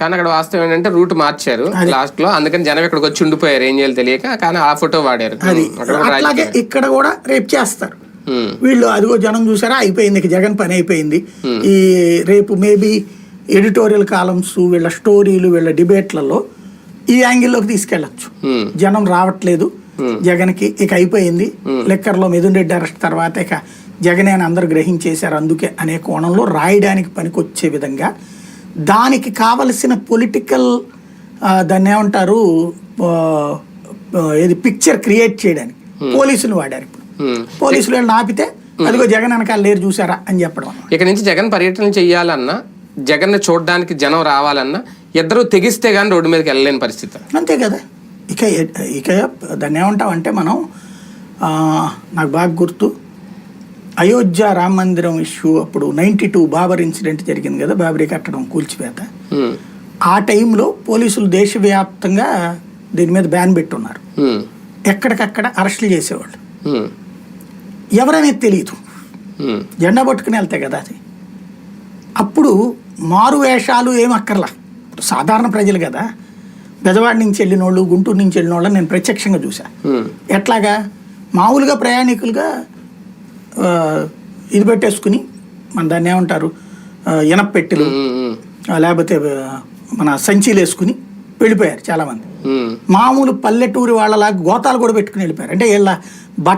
కానీ అక్కడ వాస్తవం ఏంటంటే రూట్ మార్చారు లాస్ట్లో అందుకని జనం ఇక్కడికి వచ్చి ఉండిపోయారు ఏం చేయాలి తెలియక. కానీ ఆ ఫోటో వాడారు. అది. అట్లాగే. ఇక్కడ కూడా రేపు చేస్తారు. వీళ్ళు అదిగో జనం చూసారా? అయిపోయింది ఇక జగన్ పని అయిపోయింది. ఈ రేపు మేబీ ఎడిటోరియల్ కాలమ్స్ వీళ్ళ స్టోరీలు వీళ్ళ డిబేట్లలో ఈ యాంగిల్లోకి తీసుకెళ్ళచ్చు. ఉమ్, జనం రావట్లేదు. జగన్కి ఇక అయిపోయింది. లెక్కర్లో మిథున్ రెడ్డి అరెస్ట్ తర్వాత ఇక జగనే అని అందరూ గ్రహించేశారు అందుకే అనే కోణంలో రాయడానికి పనికొచ్చే విధంగా దానికి కావలసిన పొలిటికల్ దాన్ని ఏమంటారు ఏది పిక్చర్ క్రియేట్ చేయడానికి. పోలీసులు వాడారు ఇప్పుడు. ఉమ్. పోలీసులు వెళ్ళి ఆపితే అదిగో జగన్ వెనకాల లేరు చూసారా అని చెప్పడం అన్నమాట. ఇక నుంచి జగన్ పర్యటన చెయ్యాలన్నా జగన్ చూడడానికి జనం రావాలన్నా ఇద్దరు తెగిస్తే గానీ రోడ్డు మీదకి వెళ్ళలేని పరిస్థితి. అంతే కదా. ఇక ఇక దాన్ని ఏమంటామంటే మనం నాకు బాగా గుర్తు అయోధ్య రామ మందిరం ఇష్యూ అప్పుడు నైంటీ టూ బాబర్ ఇన్సిడెంట్ జరిగింది కదా బాబరీ కట్టడం కూల్చివేత. ఉమ్, ఆ టైంలో పోలీసులు దేశవ్యాప్తంగా దీని మీద బ్యాన్ పెట్టున్నారు. ఎక్కడికక్కడ అరెస్టులు చేసేవాళ్ళు. ఎవరనేది తెలియదు జెండా పట్టుకుని వెళ్తాయి కదా అది. అప్పుడు మారు వేషాలు ఏం అక్కర్లా. ఇప్పుడు సాధారణ ప్రజలు కదా. బెజవాడ నుంచి వెళ్ళిన వాళ్ళు గుంటూరు నుంచి వెళ్ళిన వాళ్ళని నేను ప్రత్యక్షంగా చూసా ఉమ్, ఎట్లాగా? మామూలుగా ప్రయాణికులుగా ఇది పెట్టేసుకుని మన దాన్ని ఏమంటారు? ఆ, ఇనప పెట్టెలు ఉమ్, ఉమ్, ఆ, లేకపోతే మన సంచీలు వేసుకుని వెళ్ళిపోయారు చాలామంది. మామూలు పల్లెటూరి వాళ్ళలాగా గోతాలు కూడా పెట్టుకుని వెళ్ళిపోయారు. అంటే వీళ్ళ బట్ట